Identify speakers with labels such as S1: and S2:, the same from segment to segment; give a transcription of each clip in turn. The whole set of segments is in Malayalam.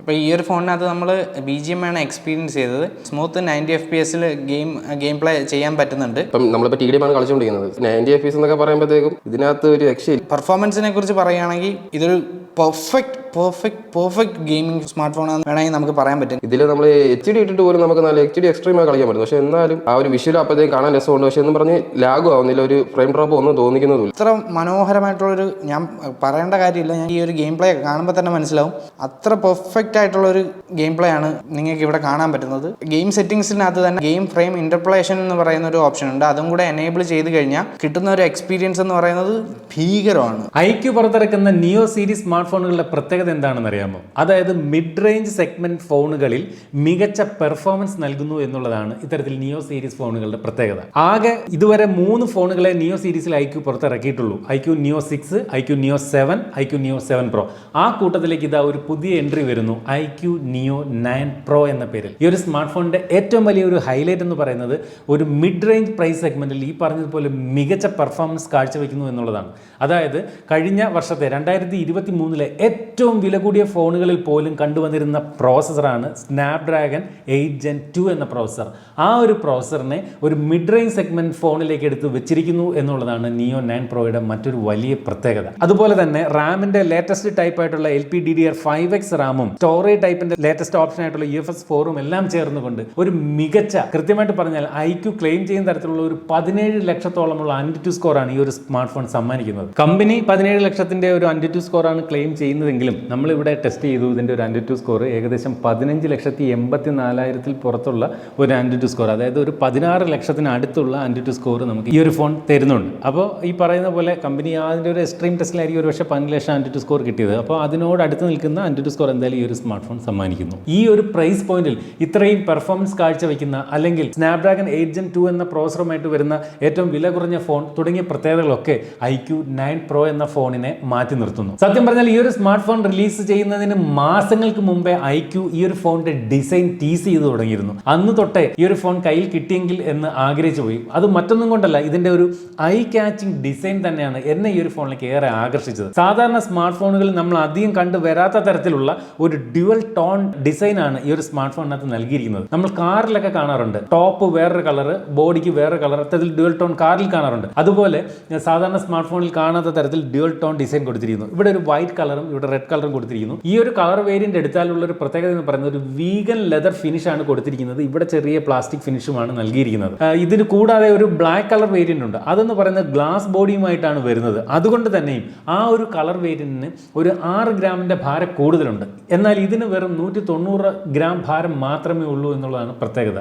S1: ഇപ്പോൾ ഈ ഒരു ഫോണിനകത്ത് നമ്മൾ ബി ജി എം ആണ് എക്സ്പീരിയൻസ് ചെയ്തത്. സ്മൂത്ത് നയന്റി എഫ് പി എസിൽ ഗെയിം ഗെയിം പ്ലേ ചെയ്യാൻ പറ്റുന്നുണ്ട്.
S2: ഇപ്പം നമ്മളിപ്പോൾ ടി ഡി ആണ് കളിച്ചുകൊണ്ടിരിക്കുന്നത്. നയന്റി എഫ് പി എസ് എന്നൊക്കെ പറയുമ്പോഴത്തേക്കും ഇതിനകത്ത് ഒരു രക്ഷയില്ല.
S1: പെർഫോമൻസിനെ കുറിച്ച് പറയുകയാണെങ്കിൽ ഇതൊരു perfect perfect perfect gaming smart ഫോണാണെന്ന് വേണമെങ്കിൽ നമുക്ക് പറയാൻ പറ്റും.
S2: ഇതിൽ നമ്മൾ എച്ച് ഡി ഇട്ടിട്ട് പോലും നമുക്ക് നല്ല എച്ച് ഡി എക്സ്ട്രീമായി കളിക്കാൻ പറ്റും. പക്ഷേ എന്നാലും ആ ഒരു വിഷ്വൽ അപ്പോഴത്തേക്ക് കാണാൻ രസമുണ്ട്. പക്ഷേ എന്ന് പറഞ്ഞ് ലാഗും ആവുന്നില്ല. ഒരു ഫ്രെയിം ഡ്രോപ്പ് ഒന്നും തോന്നിക്കുന്നതുമില്ല
S1: ഇത്ര മനോഹരമായിട്ടുള്ളൊരു ഞാൻ പറയേണ്ട കാര്യമില്ല. ഞാൻ ഈ ഒരു ഗെയിം പ്ലേ കാണുമ്പോൾ തന്നെ മനസ്സിലാവും. അത്ര പെർഫെക്റ്റ് ആയിട്ടുള്ള ഒരു ഗെയിം പ്ലേ ആണ് നിങ്ങൾക്ക് ഇവിടെ കാണാൻ പറ്റുന്നത്. ഗെയിം സെറ്റിംഗ്സിനകത്ത് തന്നെ ഗെയിം ഫ്രെയിം ഇന്റർപ്ലേഷൻ എന്ന് പറയുന്ന ഒരു ഓപ്ഷൻ ഉണ്ട്. അതും കൂടെ എനേബിൾ ചെയ്ത് കഴിഞ്ഞാൽ കിട്ടുന്ന ഒരു എക്സ്പീരിയൻസ് എന്ന് പറയുന്നത് ഭീകരമാണ്.
S3: ഐക്യു പുറത്തിറക്കുന്ന നിയോ സീരീസ് സ്മാർട്ട് ഫോണുകളുടെ പ്രത്യേകത എന്താണെന്ന് അറിയാമോ അതായത് മിഡ് റേഞ്ച് സെഗ്മെന്റ് ഫോണുകളിൽ മികച്ച പെർഫോമൻസ് നൽകുന്നു എന്നുള്ളതാണ് ഇത്തരത്തിൽ നിയോ സീരീസ് ഫോണുകളുടെ പ്രത്യേകത. ആകെ ഇതുവരെ മൂന്ന് ഫോണുകളെ നിയോ സീരീസിൽ I iQOO പുറത്തിറക്കിയിട്ടുള്ളൂ. I iQOO neo six I iQOO neo seven I iQOO neo seven pro ആ കൂട്ടത്തിലേക്ക് ഇതാ ഒരു പുതിയ എൻട്രി വരുന്നു. I iQOO neo nine pro എന്ന പേരിൽ. ഈ ഒരു സ്മാർട്ട് ഫോണിന്റെ ഏറ്റവും വലിയ ഒരു ഹൈലൈറ്റ് എന്ന് പറയുന്നത് ഒരു മിഡ് റേഞ്ച് പ്രൈസ് സെഗ്മെന്റിൽ ഈ പറഞ്ഞതുപോലെ മികച്ച പെർഫോമൻസ് കാഴ്ചവെക്കുന്നു എന്നുള്ളതാണ്. അതായത് കഴിഞ്ഞ വർഷത്തെ രണ്ടായിരത്തി ഇരുപത്തി മൂന്നിലെ ഏറ്റവും വില കൂടിയ ഫോണുകളിൽ പോലും കണ്ടുവന്നിരുന്ന പ്രോസസ്സറാണ് സ്നാപ്ഡ്രാഗൺ എയ്റ്റ് ജെൻ ടു എന്ന പ്രോസസ്സർ. ആ ഒരു പ്രോസസ്സറിനെ ഒരു മിഡ് റേഞ്ച് സെഗ്മെന്റ് ഫോണിലേക്ക് എടുത്ത് വെച്ചിരിക്കുന്നു എന്നുള്ളതാണ് നിയോ നയൻ പ്രോയുടെ മറ്റൊരു വലിയ പ്രത്യേകത. അതുപോലെ തന്നെ റാമിന്റെ ലേറ്റസ്റ്റ് ടൈപ്പ് ആയിട്ടുള്ള L P D D R five X റാമും സ്റ്റോറേജ് ടൈപ്പിന്റെ ലേറ്റസ്റ്റ് ഓപ്ഷൻ ആയിട്ടുള്ള യു എഫ് എസ് ഫോറും എല്ലാം ചേർന്നുകൊണ്ട് ഒരു മികച്ച കൃത്യമായിട്ട് പറഞ്ഞാൽ ഐ ക്യു ക്ലെയിം ചെയ്യുന്ന തരത്തിലുള്ള ഒരു പതിനേഴ് ലക്ഷത്തോളമുള്ള അൻഡിറ്റു സ്കോറാണ് ഈ ഒരു സ്മാർട്ട് ഫോൺ സമ്മാനിക്കുന്നത്. കമ്പനി പതിനേഴ് ലക്ഷത്തിന്റെ ഒരു അൻഡിറ്റു സ്കോറാണ് ക്ലെയിം ചെയ്യുന്നതെങ്കിലും നമ്മളിവിടെ ടെസ്റ്റ് ചെയ്തു. ഇതിന്റെ ഒരു അന്റിറ്റു സ്കോർ ഏകദേശം പതിനഞ്ച് ലക്ഷത്തി എൺപത്തി നാലായിരത്തിൽ പുറത്തുള്ള ഒരു ആന്റിറ്റു സ്കോർ അതായത് ഒരു പതിനാറ് ലക്ഷത്തിന് അടുത്തുള്ള ആന്റിറ്റു സ്കോർ നമുക്ക് ഈ ഒരു ഫോൺ തരുന്നുണ്ട്. അപ്പോൾ ഈ പറയുന്ന പോലെ കമ്പനി അതിന്റെ ഒരു എക്സ്ട്രീം ടെസ്റ്റിലായിരിക്കും ഒരു പക്ഷേ പതിനഞ്ച് ലക്ഷം ആന്റിറ്റു സ്കോർ കിട്ടിയത്. അപ്പോൾ അതിനോട് അടുത്ത് നിൽക്കുന്ന ആന്റിറ്റു സ്കോർ എന്തായാലും ഈ ഒരു സ്മാർട്ട് ഫോൺ സമ്മാനിക്കുന്നു. ഈ ഒരു പ്രൈസ് പോയിന്റിൽ ഇത്രയും പെർഫോമൻസ് കാഴ്ചവെക്കുന്ന അല്ലെങ്കിൽ സ്നാപ്ഡ്രാഗൺ എയ്റ്റ് ജെൻ ടു എന്ന പ്രോസറുമായിട്ട് വരുന്ന ഏറ്റവും വില കുറഞ്ഞ ഫോൺ തുടങ്ങിയ പ്രത്യേകതകളൊക്കെ ഐ ക്യു നയൻ പ്രോ എന്ന ഫോണിനെ മാറ്റി നിർത്തുന്നു. സത്യം പറഞ്ഞാൽ ഈ ഒരു സ്മാർട്ട് ഫോൺ റിലീസ് ചെയ്യുന്നതിന് മാസങ്ങൾക്ക് മുമ്പേ ഐ ക്യൂ ഈ ഒരു ഫോണിന്റെ ഡിസൈൻ ടീസ് ചെയ്ത് തുടങ്ങിയിരുന്നു. അന്ന് തൊട്ടേ ഈ ഒരു ഫോൺ കയ്യിൽ കിട്ടിയെങ്കിൽ എന്ന് ആഗ്രഹിച്ചു പോയി. അത് മറ്റൊന്നും കൊണ്ടല്ല ഇതിന്റെ ഒരു ഐ ക്യാച്ചിങ് ഡിസൈൻ തന്നെയാണ് എന്നെ ഈ ഒരു ഫോണിലേക്ക് ഏറെ ആകർഷിച്ചത്. സാധാരണ സ്മാർട്ട് ഫോണുകളിൽ നമ്മൾ അധികം കണ്ടു വരാത്ത തരത്തിലുള്ള ഒരു ഡ്യുവൽ ടോൺ ഡിസൈൻ ആണ് ഈ ഒരു സ്മാർട്ട് ഫോണിനകത്ത് നൽകിയിരിക്കുന്നത്. നമ്മൾ കാറിലൊക്കെ കാണാറുണ്ട്. ടോപ്പ് വേറൊരു കളർ ബോഡിക്ക് വേറെ കളർ അത്തരത്തിൽ ഡ്യുവൽ ടോൺ കാറിൽ കാണാറുണ്ട്. അതുപോലെ സാധാരണ സ്മാർട്ട് ഫോണിൽ കാണാത്ത തരത്തിൽ ഡ്യുവൽ ടോൺ ഡിസൈൻ കൊടുത്തിരിക്കുന്നു. ഇവിടെ ഒരു വൈറ്റ് കളറും ഇവിടെ റെഡ് കളറും കൊടുത്തിരിക്കുന്നു. ഈ ഒരു കളർ വേരിയന്റ് എടുത്താലുള്ള ഒരു പ്രത്യേകത എന്ന് പറയുന്നത് ഒരു വീഗൻ ലെതർ ഫിനിഷ് ആണ് കൊടുത്തിരിക്കുന്നത്. ഇവിടെ ചെറിയ പ്ലാസ്റ്റിക് ഫിനിഷുമാണ് നൽകിയിരിക്കുന്നത്. ഇതിന് കൂടാതെ ഒരു ബ്ലാക്ക് കളർ വേരിയന്റ് ഉണ്ട്. അതെന്ന് പറയുന്നത് ഗ്ലാസ് ബോഡിയുമായിട്ടാണ് വരുന്നത്. അതുകൊണ്ട് തന്നെയും ആ ഒരു കളർ വേരിയന്റിന് ഒരു ആറ് ഗ്രാമിന്റെ ഭാരം കൂടുതലുണ്ട്. എന്നാൽ ഇതിന് വെറും നൂറ്റി തൊണ്ണൂറ് ഗ്രാം ഭാരം മാത്രമേ ഉള്ളൂ എന്നുള്ളതാണ് പ്രത്യേകത.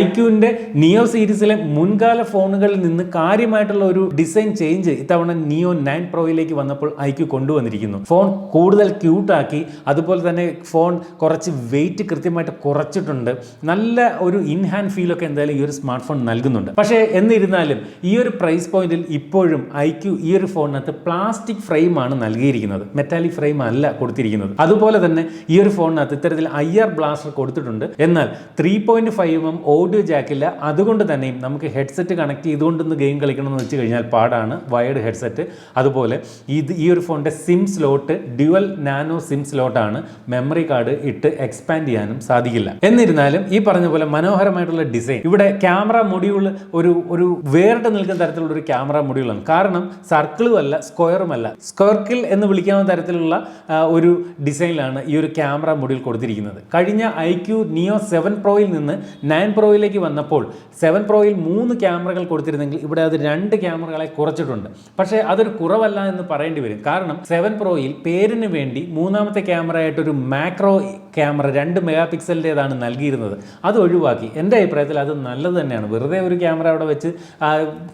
S3: ഐക്യുവിന്റെ നിയോ സീരീസിലെ മുൻകാല ഫോണുകളിൽ നിന്ന് കാര്യമായിട്ടുള്ള ഒരു ഡിസൈൻ ചേഞ്ച് ഇത്തവണ നിയോ നയൻ പ്രോയിലേക്ക് വന്നപ്പോൾ ഐക്യു കൊണ്ടുവന്നിരിക്കുന്നു. ഫോൺ കൂടുതൽ ക്യൂട്ടാക്കി. അതുപോലെ തന്നെ ഫോൺ കുറച്ച് വെയിറ്റ് കൃത്യമായിട്ട് കുറച്ചിട്ടുണ്ട്. നല്ല ഒരു ഇൻ ഹാൻഡ് ഫീലൊക്കെ എന്തായാലും ഈ ഒരു സ്മാർട്ട് ഫോൺ നൽകുന്നുണ്ട്. പക്ഷേ എന്നിരുന്നാലും ഈ ഒരു പ്രൈസ് പോയിന്റിൽ ഇപ്പോഴും ഐക്യു ഈ ഒരു ഫോണിനകത്ത് പ്ലാസ്റ്റിക് ഫ്രെയിമാണ് നൽകിയിരിക്കുന്നത്. മെറ്റാലിക് ഫ്രെയിം അല്ല കൊടുത്തിരിക്കുന്നത്. അതുപോലെ തന്നെ ഈ ഒരു ഫോണിനകത്ത് ഇത്തരത്തിൽ ഐ ആർ ബ്ലാസ്റ്റർ കൊടുത്തിട്ടുണ്ട്. എന്നാൽ three point five M audio ജാക്കില്ല അതുകൊണ്ട് തന്നെയും നമുക്ക് ഹെഡ്സെറ്റ് കണക്ട് ചെയ്തുകൊണ്ടൊന്ന് ഗെയിം കളിക്കണമെന്ന് വെച്ച് കഴിഞ്ഞാൽ പാടാണ് വയർഡ് ഹെഡ്സെറ്റ്. അതുപോലെ ഇത് ഈ ഒരു ഫോണിന്റെ SIM slot dual nano SIM സ്ലോട്ടാണ് memory card ഇട്ട് എക്സ്പാൻഡ് ചെയ്യാനും സാധിക്കില്ല. എന്നിരുന്നാലും ഈ പറഞ്ഞ പോലെ മനോഹരമായിട്ടുള്ള ഡിസൈൻ ഇവിടെ ക്യാമറ മൊഡ്യൂൾ ഒരു ഒരു വേറിട്ട് നിൽക്കുന്ന തരത്തിലുള്ള ഒരു ക്യാമറ മൊഡ്യൂളാണ് കാരണം സർക്കിളും അല്ല സ്ക്വയറും അല്ല. സ്ക്വയർക്കിൽ എന്ന് വിളിക്കാവുന്ന തരത്തിലുള്ള ഒരു ഡിസൈനിലാണ് ഈ ഒരു ക്യാമറ മൊഡ്യൂൾ കൊടുത്തിരിക്കുന്നത്. കഴിഞ്ഞ ഐ ക്യു നിയോ സെവൻ പ്രോയിൽ നിന്ന് നയൻ പ്രോയിലേക്ക് വന്നപ്പോൾ സെവൻ പ്രോയിൽ മൂന്ന് ക്യാമറകൾ കൊടുത്തിരുന്നെങ്കിൽ ഇവിടെ അത് രണ്ട് ക്യാമറകളെ കുറച്ചിട്ടുണ്ട്. പക്ഷേ അതൊരു കുറവല്ല എന്ന് പറയേണ്ടി വരും. കാരണം സെവൻ പ്രോയിൽ പേരിന് വേണ്ടി മൂന്നാമത്തെ ക്യാമറ ആയിട്ടൊരു മാക്രോ ക്യാമറ രണ്ട് മെഗാ പിക്സലിന്റെതാണ് നൽകിയിരുന്നത്. അത് ഒഴിവാക്കി. എന്റെ അഭിപ്രായത്തിൽ അത് നല്ലത് തന്നെയാണ്. വെറുതെ ഒരു ക്യാമറ അവിടെ വെച്ച്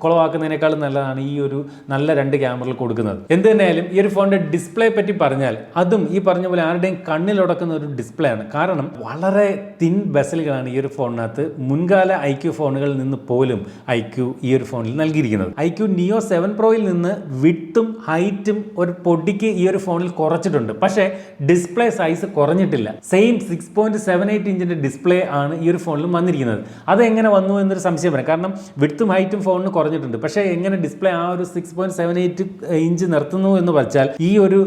S3: കുളവാക്കുന്നതിനേക്കാളും നല്ലതാണ് ഈ ഒരു നല്ല രണ്ട് ക്യാമറയിൽ കൊടുക്കുന്നത്. എന്ത് തന്നെയായാലും ഈ ഒരു ഫോണിന്റെ ഡിസ്പ്ലേ പറ്റി പറഞ്ഞാൽ അതും ഈ പറഞ്ഞ പോലെ ആരുടെയും കണ്ണിലുടക്കുന്ന ഒരു ഡിസ്പ്ലേ ആണ്. കാരണം വളരെ തിൻ ബസലുകളാണ് ഈ ഒരു ഫോണിനകത്ത് മുൻകാല ഐ ക്യു ഫോണുകളിൽ നിന്ന് പോലും ഐ ക്യു ഈ ഒരു ഫോണിൽ നൽകിയിരിക്കുന്നത്. ഐ ക്യു നിയോ സെവൻ പ്രോയിൽ നിന്ന് വിട്ടും ഹൈറ്റും ഒരു പൊടിക്ക് ഈ ഒരു ഫോണിൽ കുറച്ചിട്ടുണ്ട്. പക്ഷേ display size കുറഞ്ഞിട്ടില്ല. Same six point seven eight ഇഞ്ചിന്റെ display ആണ് ഈ ഒരു ഫോണിലും വന്നിരിക്കുന്നത്. അത് എങ്ങനെ വന്നു എന്നൊരു സംശയം വരാം കാരണം വിടുത്തും ഹൈറ്റും ഫോണിന് കുറഞ്ഞിട്ടുണ്ട്. പക്ഷേ എങ്ങനെ ഡിസ്പ്ലേ ആ ഒരു six point seven eight inch നിർത്തുന്നു എന്ന് വെച്ചാൽ ഈ ഒരു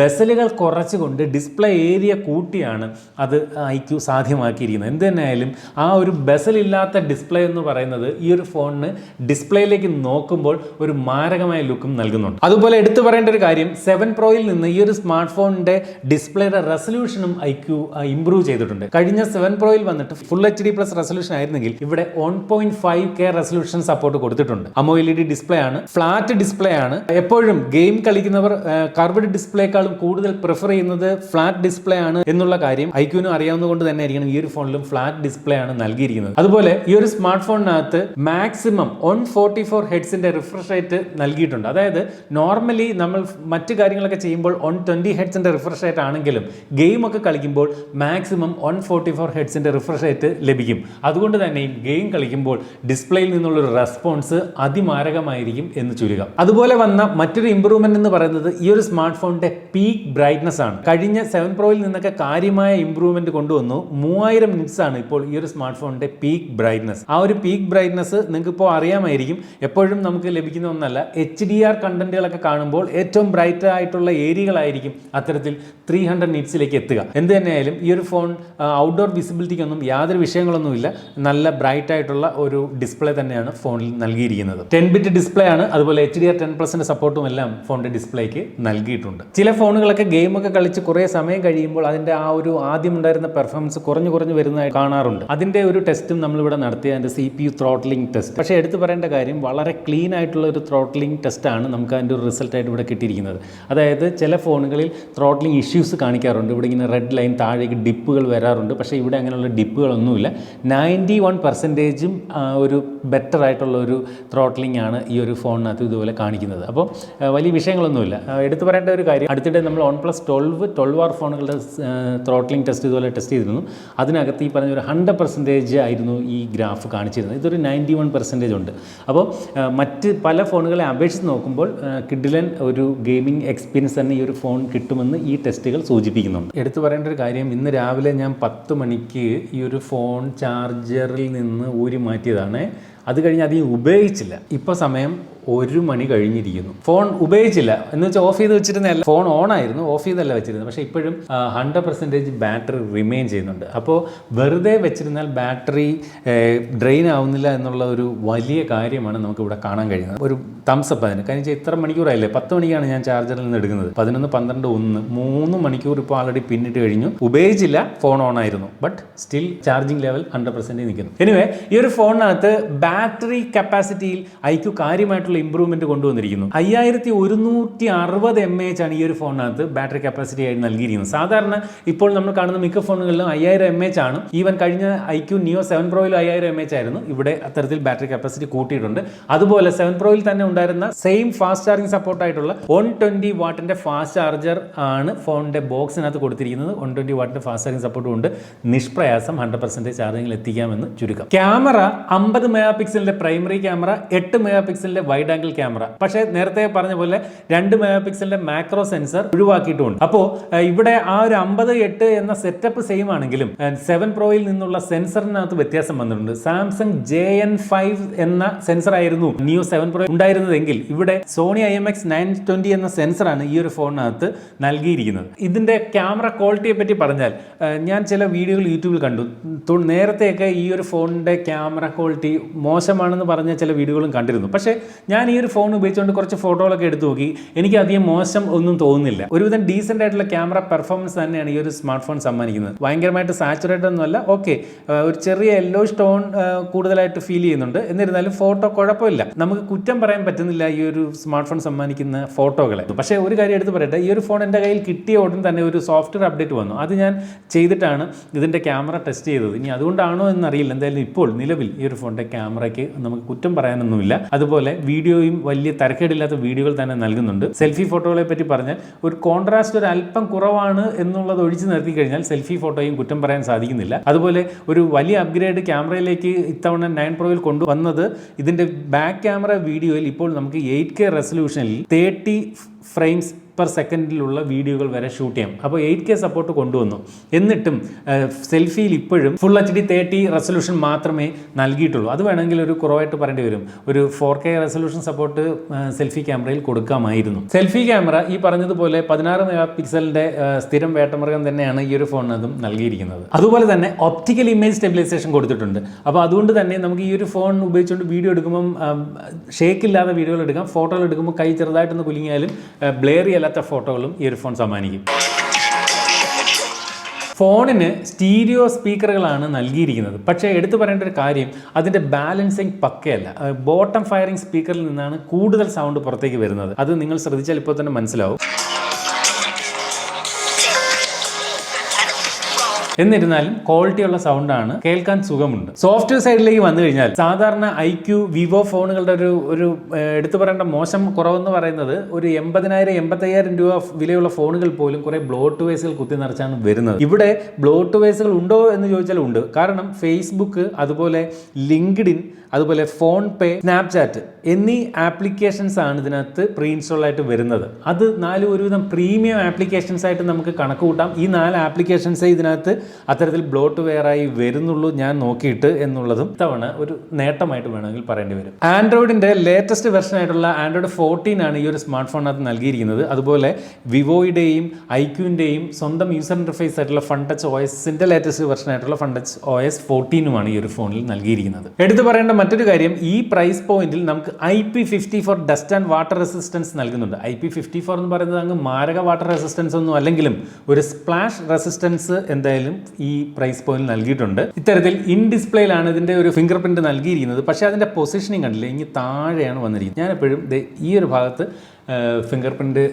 S3: ബെസലുകൾ കുറച്ചുകൊണ്ട് ഡിസ്പ്ലേ ഏരിയ കൂട്ടിയാണ് അത് ഐക്യു ക്യു സാധ്യമാക്കിയിരിക്കുന്നത്. എന്ത് തന്നെയായാലും ആ ഒരു ബെസലില്ലാത്ത ഡിസ്പ്ലേ എന്ന് പറയുന്നത് ഈ ഒരു ഫോണിന് ഡിസ്പ്ലേയിലേക്ക് നോക്കുമ്പോൾ ഒരു മാരകമായ ലുക്കും നൽകുന്നുണ്ട്. അതുപോലെ എടുത്തു പറയേണ്ട ഒരു കാര്യം സെവൻ പ്രോയിൽ നിന്ന് ഈ ഒരു സ്മാർട്ട് ഫോണിന്റെ ഡിസ്പ്ലേയുടെ റെസൊല്യൂഷനും ഐക്യു ക്യു ഇംപ്രൂവ് ചെയ്തിട്ടുണ്ട്. കഴിഞ്ഞ സെവൻ പ്രോയിൽ വന്നിട്ട് full H D plus resolution ആയിരുന്നെങ്കിൽ ഇവിടെ one point five K resolution support കൊടുത്തിട്ടുണ്ട്. AMOLED display ആണ് ഫ്ലാറ്റ് ഡിസ്പ്ലേ ആണ്. എപ്പോഴും ഗെയിം കളിക്കുന്നവർ കർവഡ് ഡിസ്പ്ലേക്കാളും കൂടുതൽ പ്രിഫർ ചെയ്യുന്നത് ഫ്ലാറ്റ് ഡിസ്പ്ലേ ആണ് എന്നുള്ള കാര്യം ഐക്യൂനും അറിയാവുന്നതുകൊണ്ട് തന്നെ ആയിരിക്കണം ഈ ഒരു ഫോണിലും ഫ്ലാറ്റ് ഡിസ്പ്ലേ ആണ് നൽകിയിരിക്കുന്നത്. അതുപോലെ ഈ ഒരു സ്മാർട്ട് ഫോണിനകത്ത് മാക്സിമം വൺ ഫോർട്ടി ഫോർ ഹെഡ്സിന്റെ റിഫ്രഷ് റേറ്റ് നൽകിയിട്ടുണ്ട്. അതായത് നോർമലി നമ്മൾ മറ്റു കാര്യങ്ങളൊക്കെ ചെയ്യുമ്പോൾ വൺ ട്വന്റി ഹെഡ്സിന്റെ റിഫ്രഷ് റേറ്റ് ആണെങ്കിലും ഗെയിം ഒക്കെ കളിക്കുമ്പോൾ മാക്സിമം വൺ ഫോർട്ടി ഫോർ ഹെഡ്സിന്റെ റിഫ്രഷ് റേറ്റ് ലഭിക്കും. അതുകൊണ്ട് തന്നെ ഗെയിം കളിക്കുമ്പോൾ ഡിസ്പ്ലേയിൽ നിന്നുള്ള റെസ്പോൺസ് അതിമാരകമായിരിക്കും എന്ന് ചുരുക്കം. അതുപോലെ വന്ന മറ്റൊരു ഇമ്പ്രൂവ്മെന്റ് എന്ന് പറയുന്നത് ഈ ഒരു സ്മാർട്ട് ഫോണിന്റെ പീക്ക് ബ്രൈറ്റ്നസ് ആണ്. കഴിഞ്ഞ സെവൻ പ്രോയിൽ നിന്നൊക്കെ കാര്യമായ ഇമ്പ്രൂവ്മെന്റ് കൊണ്ടുവന്നു. മൂവായിരം നിറ്റ്സ് ആണ് ഇപ്പോൾ ഈ ഒരു സ്മാർട്ട് ഫോണിന്റെ പീക്ക് ബ്രൈറ്റ്നസ് ആ ഒരു പീക്ക് ബ്രൈറ്റ്നസ് നിങ്ങൾക്ക് ഇപ്പോൾ അറിയാമായിരിക്കും. എപ്പോഴും നമുക്ക് ലഭിക്കുന്ന ഒന്നല്ല എച്ച് ഡി ആർ കണ്ടന്റുകളൊക്കെ കാണുമ്പോൾ ഏറ്റവും ബ്രൈറ്റ് ആയിട്ടുള്ള ഏരിയകളായിരിക്കും അത്തരത്തിൽ ത്രീ ഹൺഡ്രഡ് നിറ്റ്സിലേക്ക് എത്തുക. എന്ത് തന്നെയായാലും ഈ ഒരു ഫോൺ ഔട്ട്ഡോർ വിസിബിലിറ്റിക്കൊന്നും യാതൊരു വിഷയങ്ങളൊന്നുമില്ല. നല്ല ബ്രൈറ്റ് ആയിട്ടുള്ള ഒരു ഡിസ്പ്ലേ തന്നെയാണ് ഫോണിൽ നൽകിയിരിക്കുന്നത്. ടെൻ ബിറ്റ് ഡിസ്പ്ലേ ആണ്. അതുപോലെ എച്ച് ഡി ആർ ടെൻ പ്ലസിന്റെ സപ്പോർട്ടും എല്ലാം ഫോണിന്റെ ഡിസ്പ്ലേക്ക് നൽകിയിട്ടുണ്ട്. ചില ഫോണുകളൊക്കെ ഗെയിമൊക്കെ കളിച്ച് കുറേ സമയം കഴിയുമ്പോൾ അതിന്റെ ആ ഒരു ആദ്യം ഉണ്ടായിരുന്ന പെർഫോമൻസ് കുറഞ്ഞു കുറഞ്ഞു വരുന്നതായി കാണാറുണ്ട്. അതിന്റെ ഒരു ടെസ്റ്റും നമ്മളിവിടെ നടത്തിയ അതിന്റെ C P U throttling test പക്ഷേ എടുത്തു പറയേണ്ട കാര്യം വളരെ ക്ലീൻ ആയിട്ടുള്ള ഒരു ത്രോട്ട്ലിംഗ് ആണ് നമുക്ക് അതിന്റെ ഒരു റിസൾട്ടായിട്ട് ഇവിടെ കിട്ടിയിരിക്കുന്നത്. അതായത് ചില ഫോണുകളിൽ ത്രോട്ട്ലിംഗ് ഇഷ്യൂസ് കാണിക്കാറുണ്ട്. ഇവിടെ ഇങ്ങനെ റെഡ് ലൈൻ താഴേക്ക് ഡിപ്പുകൾ വരാറുണ്ട്. പക്ഷേ ഇവിടെ അങ്ങനെയുള്ള ഡിപ്പുകളൊന്നുമില്ല. നയന്റി വൺ പെർസെന്റേജും ഒരു ബെറ്റർ ആയിട്ടുള്ള ഒരു ത്രോട്ട്ലിംഗ് ആണ് ഈ ഒരു ഫോണിനകത്ത് ഇതുപോലെ കാണിക്കുന്നത്. അപ്പോൾ വലിയ വിഷയങ്ങളൊന്നുമില്ല. എടുത്തു പറയേണ്ട ഒരു കാര്യം അടുത്തിടെ നമ്മൾ one plus twelve twelve R ഫോണുകളുടെ ത്രോട്ട്ലിംഗ് ടെസ്റ്റ് ഇതുപോലെ ടെസ്റ്റ് ചെയ്തിരുന്നു. അതിനകത്ത് ഈ പറഞ്ഞ ഒരു ഹൺഡ്രഡ് പെർസെന്റേജ് ആയിരുന്നു ഈ ഗ്രാഫ് കാണിച്ചിരുന്നത്. ഇതൊരു നയന്റി വൺ പെർസെന്റേജ് ഉണ്ട്. അപ്പോൾ മറ്റ് പല ഫോണുകളെ അപേക്ഷിച്ച് നോക്കുമ്പോൾ കിഡിലൻ ഒരു ഗെയിമിംഗ് എക്സ്പീരിയൻസ് തന്നെ ഈ ഒരു ഫോൺ കിട്ടുമെന്ന് ഈ ടെസ്റ്റുകൾ സൂചിപ്പിക്കുന്നുണ്ട്. എടുത്തു പറയേണ്ട ഒരു കാര്യം ഇന്ന് രാവിലെ ഞാൻ പത്ത് മണിക്ക് ഈ ഒരു ഫോൺ ചാർജറിൽ നിന്ന് ഊരി മാറ്റിയതാണ്. അത് കഴിഞ്ഞ് അധികം ഉപയോഗിച്ചില്ല. ഇപ്പോൾ സമയം ഒരു മണി കഴിഞ്ഞിരിക്കുന്നു. ഫോൺ ഉപയോഗിച്ചില്ല. എന്ന് വെച്ചാൽ ഓഫ് ചെയ്ത് വെച്ചിരുന്നല്ല ഫോൺ ഓൺ ആയിരുന്നു ഓഫ് ചെയ്തല്ല വെച്ചിരുന്നത്. പക്ഷേ ഇപ്പോഴും ഹൺഡ്രഡ് പെർസെന്റേജ് ബാറ്ററി റിമെയിൻ ചെയ്യുന്നുണ്ട്. അപ്പോൾ വെറുതെ വെച്ചിരുന്നാൽ ബാറ്ററി ഡ്രെയിൻ ആവുന്നില്ല എന്നുള്ള ഒരു വലിയ കാര്യമാണ് നമുക്ക് ഇവിടെ കാണാൻ കഴിയുന്നത്. ഒരു തംസപ്പ് അതിന്. കാരണം വെച്ചാൽ ഇത്ര മണിക്കൂറായില്ലേ? പത്ത് മണിക്കാണ് ഞാൻ ചാർജറിൽ നിന്ന് എടുക്കുന്നത്. പതിനൊന്ന് പന്ത്രണ്ട് ഒന്ന് മൂന്ന് മണിക്കൂർ ഇപ്പോൾ ആൾറെഡി പിന്നിട്ട് കഴിഞ്ഞു. ഉപയോഗിച്ചില്ല. ഫോൺ ഓൺ ആയിരുന്നു but still charging level hundred percentage നിൽക്കുന്നു. എനിവേ ഈ ഒരു ഫോണിനകത്ത് ബാറ്ററി കപ്പാസിറ്റിയിൽ ഐക്യു കാര്യമായിട്ടുള്ള ഇമ്പ്രൂവ്മെന്റ് കൊണ്ടുവന്നിരിക്കുന്നു. അയ്യായിരത്തി ഒരുന്നൂറ്റി അറുപത് എം എച്ച് ആണ് ഈ ഒരു ഫോണിനകത്ത് ബാറ്ററി കപ്പാസിറ്റി ആയിട്ട് നൽകിയിരിക്കുന്നത്. സാധാരണ ഇപ്പോൾ നമ്മൾ കാണുന്ന മിക്ക ഫോണുകളിലും അയ്യായിരം എം എച്ച് ആണ്. ഈവൻ കഴിഞ്ഞ ഐ ഐക്യു നിയോ സെവൻ പ്രോയിലും അയ്യായിരം എം എച്ച് ആയിരുന്നു. ഇവിടെ അത്തരത്തിൽ ബാറ്ററി കപ്പാസിറ്റി കൂട്ടിയിട്ടുണ്ട്. അതുപോലെ സെവൻ പ്രോയിൽ തന്നെ ഉണ്ടായിരുന്ന സെയിം ഫാസ്റ്റ് ചാർജിങ് സപ്പോർട്ട് ആയിട്ടുള്ള വൺ ട്വന്റി വാട്ടിന്റെ ഫാസ്റ്റ് ചാർജർ ആണ് ഫോണിന്റെ ബോക്സിനകത്ത് കൊടുത്തിരിക്കുന്നത്. വൺ ട്വന്റി വാട്ടിന്റെ ഫാസ്റ്റ് ചാർജിങ് സപ്പോർട്ട് കൊണ്ട് നിഷ്പ്രയാസം ഹൺഡ്രഡ് പെർസെന്റേജ് ചാർജിങ്ങിൽ എത്തിക്കാമെന്ന് ചുരുക്കം. ക്യാമറ അമ്പത് മെഗാ പിക്സലിന്റെ പ്രൈമറി ക്യാമറ എട്ട് മെഗാ പിക്സലിന്റെ ആംഗിൾ ക്യാമറ പക്ഷേ നേരത്തെ പറഞ്ഞ പോലെ രണ്ട് മെഗാ പിക്സലിന്റെ മാക്രോ സെൻസർ ഒഴിവാക്കിയിട്ടുണ്ട്. അപ്പോൾ ഇവിടെ ആ ഒരു അമ്പത് എട്ട് എന്ന സെറ്റപ്പ് സെയിം ആണെങ്കിലും സെവൻ പ്രോയിൽ നിന്നുള്ള സെൻസറിനകത്ത് വ്യത്യാസം വന്നിട്ടുണ്ട്. സാംസങ് ജെ എൻ ഫൈവ് എന്ന സെൻസർ ആയിരുന്നു നിയോ സെവൻ പ്രോ ഉണ്ടായിരുന്നതെങ്കിൽ ഇവിടെ Sony I M X nine twenty എന്ന സെൻസറാണ് ഈ ഒരു ഫോണിനകത്ത് നൽകിയിരിക്കുന്നത്. ഇതിന്റെ ക്യാമറ ക്വാളിറ്റിയെ പറ്റി പറഞ്ഞാൽ ഞാൻ ചില വീഡിയോകൾ യൂട്യൂബിൽ കണ്ടു. നേരത്തെയൊക്കെ ഈ ഒരു ഫോണിന്റെ ക്യാമറ ക്വാളിറ്റി മോശമാണെന്ന് പറഞ്ഞ ചില വീഡിയോകളും കണ്ടിരുന്നു. പക്ഷേ ഞാൻ ഈ ഒരു ഫോൺ ഉപയോഗിച്ചുകൊണ്ട് കുറച്ച് ഫോട്ടോകളൊക്കെ എടുത്തു നോക്കി. എനിക്ക് അധികം മോശം ഒന്നും തോന്നുന്നില്ല. ഒരുവിധം ഡീസന്റ് ആയിട്ടുള്ള ക്യാമറ പെർഫോമൻസ് തന്നെയാണ് ഈ ഒരു സ്മാർട്ട് ഫോൺ സമ്മാനിക്കുന്നത്. ഭയങ്കരമായിട്ട് സാച്ചുറേറ്റഡ് ഒന്നുമല്ല. ഓക്കെ ഒരു ചെറിയ യെല്ലോ സ്റ്റോൺ കൂടുതലായിട്ട് ഫീൽ ചെയ്യുന്നുണ്ട്. എന്നിരുന്നാലും ഫോട്ടോ കുഴപ്പമില്ല. നമുക്ക് കുറ്റം പറയാൻ പറ്റുന്നില്ല ഈ ഒരു സ്മാർട്ട് ഫോൺ സമ്മാനിക്കുന്ന ഫോട്ടോകളെ പക്ഷേ ഒരു കാര്യം എടുത്ത് പറയട്ടെ. ഈ ഒരു ഫോൺ എന്റെ കയ്യിൽ കിട്ടിയ ഉടൻ തന്നെ ഒരു സോഫ്റ്റ്വെയർ അപ്ഡേറ്റ് വന്നു. അത് ഞാൻ ചെയ്തിട്ടാണ് ഇതിന്റെ ക്യാമറ ടെസ്റ്റ് ചെയ്തത്. ഇനി അതുകൊണ്ടാണോ എന്നറിയില്ല. എന്തായാലും ഇപ്പോൾ നിലവിൽ ഈ ഒരു ഫോണിന്റെ ക്യാമറയ്ക്ക് നമുക്ക് കുറ്റം പറയാനൊന്നുമില്ല. അതുപോലെ വീഡിയോയും വലിയ തരക്കേടില്ലാത്ത വീഡിയോകൾ തന്നെ നൽകുന്നുണ്ട്. സെൽഫി ഫോട്ടോകളെ പറ്റി പറഞ്ഞാൽ ഒരു കോൺട്രാസ്റ്റ് ഒരു അല്പം കുറവാണ് എന്നുള്ളത് ഒഴിച്ചു നിർത്തി കഴിഞ്ഞാൽ സെൽഫി ഫോട്ടോയും കുറ്റം പറയാൻ സാധിക്കുന്നില്ല. അതുപോലെ ഒരു വലിയ അപ്ഗ്രേഡ് ക്യാമറയിലേക്ക് ഇത്തവണ നയൻ പ്രോയിൽ കൊണ്ടുവന്നത് ഇതിന്റെ ബാക്ക് ക്യാമറ വീഡിയോയിൽ ഇപ്പോൾ നമുക്ക് എയ്റ്റ് കെ റെസൊല്യൂഷനിൽ തേർട്ടി ഫ്രെയിംസ് പെർ സെക്കൻഡിലുള്ള വീഡിയോകൾ വരെ ഷൂട്ട് ചെയ്യാം. അപ്പോൾ എയ്റ്റ് കെ സപ്പോർട്ട് കൊണ്ടുവന്നു. എന്നിട്ടും സെൽഫിയിൽ ഇപ്പോഴും full H D thirty resolution മാത്രമേ നൽകിയിട്ടുള്ളൂ. അത് വേണമെങ്കിൽ ഒരു കുറവായിട്ട് പറയേണ്ടി വരും. ഒരു four K resolution support selfie ക്യാമറയിൽ കൊടുക്കാമായിരുന്നു. സെൽഫി ക്യാമറ ഈ പറഞ്ഞതുപോലെ പതിനാറ് മെഗാ പിക്സലിന്റെ സ്ഥിരം വേട്ടമൃഗം തന്നെയാണ് ഈ ഒരു ഫോണിനതും നൽകിയിരിക്കുന്നത്. അതുപോലെ തന്നെ ഒപ്റ്റിക്കൽ ഇമേജ് സ്റ്റെബിലൈസേഷൻ കൊടുത്തിട്ടുണ്ട്. അപ്പോൾ അതുകൊണ്ട് തന്നെ നമുക്ക് ഈ ഒരു ഫോൺ ഉപയോഗിച്ചുകൊണ്ട് വീഡിയോ എടുക്കുമ്പം ഷേക്ക് ഇല്ലാതെ വീഡിയോകൾ എടുക്കാം. ഫോട്ടോകൾ എടുക്കുമ്പോൾ കൈ ചെറുതായിട്ടൊന്ന് കുലുങ്ങിയാലും ബ്ലെയറി അല്ലാത്ത ഫോട്ടോകളും ഈ ഒരു ഫോൺ സമ്മാനിക്കും ഫോണിന് സ്റ്റീരിയോ സ്പീക്കറുകളാണ് നൽകിയിരിക്കുന്നത്. പക്ഷേ എടുത്തു പറയേണ്ട ഒരു കാര്യം അതിന്റെ ബാലൻസിങ് പക്കയല്ല. ബോട്ടം ഫയറിംഗ് സ്പീക്കറിൽ നിന്നാണ് കൂടുതൽ സൗണ്ട് പുറത്തേക്ക് വരുന്നത്. അത് നിങ്ങൾ ശ്രദ്ധിച്ചാൽ ഇപ്പോൾ തന്നെ മനസ്സിലാവും. എന്നിരുന്നാലും ക്വാളിറ്റിയുള്ള സൗണ്ടാണ് കേൾക്കാൻ സുഖമുണ്ട്. സോഫ്റ്റ്വെയർ സൈഡിലേക്ക് വന്നു കഴിഞ്ഞാൽ സാധാരണ ഐ ക്യു വിവോ ഫോണുകളുടെ ഒരു ഒരു എടുത്തു പറയേണ്ട മോശം കുറവെന്ന് പറയുന്നത് ഒരു എൺപതിനായിരം എൺപത്തയ്യായിരം രൂപ വിലയുള്ള ഫോണുകൾ പോലും കുറെ ബ്ലോട്ട് വേസുകൾ കുത്തി നിറച്ചാണ് വരുന്നത്. ഇവിടെ ബ്ലോട്ട് വേസുകൾ ഉണ്ടോ എന്ന് ചോദിച്ചാൽ ഉണ്ട്. കാരണം ഫേസ്ബുക്ക് അതുപോലെ ലിങ്ക്ഡിൻ അതുപോലെ ഫോൺ പേ സ്നാപ്ചാറ്റ് എന്നീ ആപ്ലിക്കേഷൻസ് ആണ് ഇതിനകത്ത് പ്രീ ഇൻസ്റ്റാൾ ആയിട്ട് വരുന്നത്. അത് നാല് ഒരുവിധം പ്രീമിയം ആപ്ലിക്കേഷൻസ് ആയിട്ട് നമുക്ക് കണക്ക് കൂട്ടാം. ഈ നാല് ആപ്ലിക്കേഷൻസേ ഇതിനകത്ത് അത്തരത്തിൽ ബ്ലോട്ട് വെയർ ആയി വരുന്നുള്ളൂ ഞാൻ നോക്കിയിട്ട് എന്നുള്ളതും ഇത്തവണ ഒരു നേട്ടമായിട്ട് വേണമെങ്കിൽ പറയേണ്ടി വരും. ആൻഡ്രോയിഡിന്റെ ലേറ്റസ്റ്റ് വെർഷൻ ആയിട്ടുള്ള ആൻഡ്രോയിഡ് ഫോർട്ടീൻ ആണ് ഈ ഒരു സ്മാർട്ട് ഫോണിനകത്ത് നൽകിയിരിക്കുന്നത്. അതുപോലെ വിവോയുടെയും ഐക്യുവിന്റെയും സ്വന്തം യൂസർ ഇന്റർഫേസ് ആയിട്ടുള്ള Funtouch O latest version ആയിട്ടുള്ള ഫൺ ടച്ച് ഒ എസ് ഫോർട്ടീനുമാണ് ഈ ഒരു ഫോണിൽ നൽകിയിരിക്കുന്നത്. എടുത്തു പറയേണ്ട മറ്റൊരു കാര്യം ഈ പ്രൈസ് പോയിന്റിൽ നമുക്ക് I P fifty four dust and water resistance നൽകുന്നുണ്ട്. ഐ പി ഫിഫ്റ്റി ഫോർ എന്ന് പറയുന്നത് അങ്ങ് മാരക വാട്ടർ റെസിസ്റ്റൻസ് ഒന്നും അല്ലെങ്കിലും ഒരു സ്പ്ലാഷ് റെസിസ്റ്റൻസ് എന്തായാലും ഈ പ്രൈസ് പോയിന്റിൽ നൽകിയിട്ടുണ്ട്. ഇത്തരത്തിൽ ഇൻ ഡിസ്പ്ലേയിലാണ് ഇതിന്റെ ഒരു ഫിംഗർ പ്രിന്റ് നൽകിയിരിക്കുന്നത്. പക്ഷേ അതിന്റെ പൊസിഷനിങ് കണ്ടില്ല? ഇനി താഴെയാണ് വന്നിരിക്കുന്നത്. ഞാൻ എപ്പോഴും ഈ ഒരു ഭാഗത്ത് ഫിംഗർ പ്രിന്റ്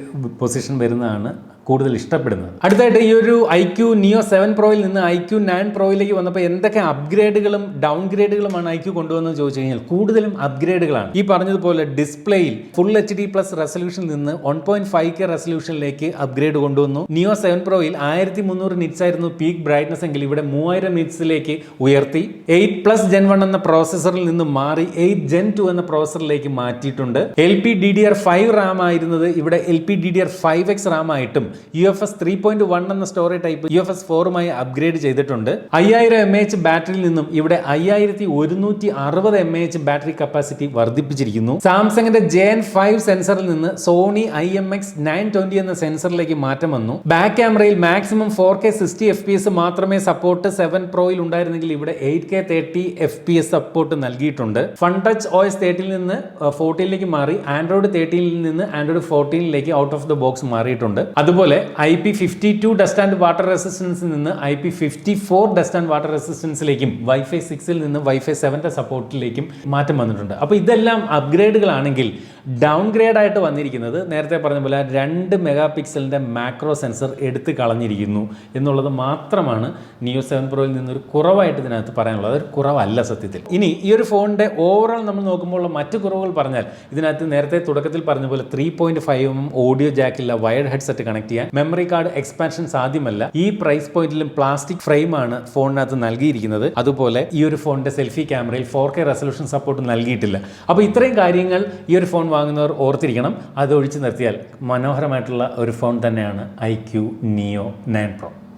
S3: പൊസിഷൻ വരുന്നതാണ്. കൂടുതൽ ഇഷ്ടപ്പെടുന്നത്? അടുത്തായിട്ട് ഈ ഒരു ഐ ക്യു നിയോ സെവൻ പ്രോയിൽ നിന്ന് ഐ ക്യു നയൻ പ്രോയിലേക്ക് വന്നപ്പോൾ എന്തൊക്കെ അപ്ഗ്രേഡുകളും ഡൗൺ ഗ്രേഡുകളുമാണ് ഐ ക്യു കൊണ്ടുവന്നത് ചോദിച്ചു കഴിഞ്ഞാൽ കൂടുതലും അപ്ഗ്രേഡുകളാണ് ഈ പറഞ്ഞതുപോലെ ഡിസ്പ്ലേയിൽ ഫുൾ എച്ച് ഡി പ്ലസ് റെസൊല്യൂഷനിൽ നിന്ന് വൺ പോയിന്റ് ഫൈവ് കെ റെസൊല്യൂഷനിലേക്ക് അപ്ഗ്രേഡ് കൊണ്ടുവന്നു. നിയോ സെവൻ പ്രോയിൽ ആയിരത്തി മുന്നൂറ് നിറ്റ്സ് ആയിരുന്നു പീക്ക് ബ്രൈറ്റ്നസ് എങ്കിൽ ഇവിടെ മൂവായിരം നിറ്റ്സിലേക്ക് ഉയർത്തി. എയ്റ്റ് പ്ലസ് ജെൻ വൺ എന്ന പ്രോസസ്സറിൽ നിന്ന് മാറി എയ്റ്റ് ജെൻ ടു എന്ന പ്രോസസറിലേക്ക് മാറ്റിയിട്ടുണ്ട്. L P D D R five RAM ആയിരുന്നത് ഇവിടെ L P D D R five X RAM ആയിട്ടും U F S three point one എന്ന story type U F S ഫോറുമായി upgrade ചെയ്തിട്ടുണ്ട്. അയ്യായിരം എം എച്ച് ബാറ്ററിയിൽ നിന്നും ഇവിടെ അയ്യായിരത്തി ഒരുന്നൂറ്റി അറുപത് എം എച്ച് ബാറ്ററി കപ്പാസിറ്റി വർദ്ധിപ്പിച്ചിരിക്കുന്നു. സാംസങ്ങിന്റെ ജെ എൻ ഫൈവ് സെൻസറിൽ നിന്ന് Sony I M X nine twenty എന്ന സെൻസറിലേക്ക് മാറ്റം വന്നു. ബാക്ക് ക്യാമറയിൽ maximum four K sixty F P S മാത്രമേ സപ്പോർട്ട് സെവൻ പ്രോയിൽ ഉണ്ടായിരുന്നെങ്കിൽ ഇവിടെ eight K thirty F P S support നൽകിയിട്ടുണ്ട്. ഫൺ ടച്ച് ഒ എസ് തേർട്ടിയിൽ നിന്ന് ഫോർട്ടീനിലേക്ക് മാറി ആൻഡ്രോയിഡ് തേർട്ടീനിൽ നിന്ന് ആൻഡ്രോയിഡ് ഫോർട്ടീനിലേക്ക് ഔട്ട് ഓഫ് ദ ബോക്സ് മാറിയിട്ടുണ്ട്. അതുപോലെ I P fifty two dust and water റെസിസ്റ്റൻസിൽ നിന്ന് I P fifty four dust and water റെസിസ്റ്റൻസിലേക്കും wifi സിക്സിൽ നിന്ന് വൈഫൈ സെവന്റെ സപ്പോർട്ടിലേക്കും മാറ്റം വന്നിട്ടുണ്ട്. അപ്പോൾ ഇതെല്ലാം അപ്ഗ്രേഡുകളാണെങ്കിൽ ഡൗൺ ഗ്രേഡ് ആയിട്ട് വന്നിരിക്കുന്നത് നേരത്തെ പറഞ്ഞ പോലെ രണ്ട് മെഗാ പിക്സലിന്റെ മാക്രോ സെൻസർ എടുത്ത് കളഞ്ഞിരിക്കുന്നു എന്നുള്ളത് മാത്രമാണ് നിയോ സെവൻ പ്രോയിൽ നിന്നൊരു കുറവായിട്ട് ഇതിനകത്ത് പറയാനുള്ളത്. അതൊരു കുറവല്ല സത്യത്തിൽ. ഇനി ഈ ഒരു ഫോണിന്റെ ഓവറോൾ നമ്മൾ നോക്കുമ്പോൾ മറ്റു കുറവുകൾ പറഞ്ഞാൽ ഇതിനകത്ത് നേരത്തെ തുടക്കത്തിൽ പറഞ്ഞ പോലെ ത്രീ പോയിന്റ് ഫൈവ് ഓഡിയോ ജാക്കില്ല വയർഡ് ഹെഡ്സെറ്റ് കണക്ട് ചെയ്യാൻ മെമ്മറി കാർഡ് എക്സ്പാൻഷൻ സാധ്യമല്ല. ഈ പ്രൈസ് പോയിന്റിലും പ്ലാസ്റ്റിക് ഫ്രെയിമാണ് ഫോണിനകത്ത് നൽകിയിരിക്കുന്നത്. അതുപോലെ ഈ ഒരു ഫോണിന്റെ സെൽഫി ക്യാമറയിൽ ഫോർ കെ റെസൊല്യൂഷൻ സപ്പോർട്ട് നൽകിയിട്ടില്ല. അപ്പോൾ ഇത്രയും കാര്യങ്ങൾ ഈ ഒരു ഫോൺ വാങ്ങുന്നവർ ഓർത്തിരിക്കണം. അത് ഒഴിച്ചു നിർത്തിയാൽ മനോഹരമായിട്ടുള്ള ഒരു ഫോൺ തന്നെയാണ് I Q neo nine pro.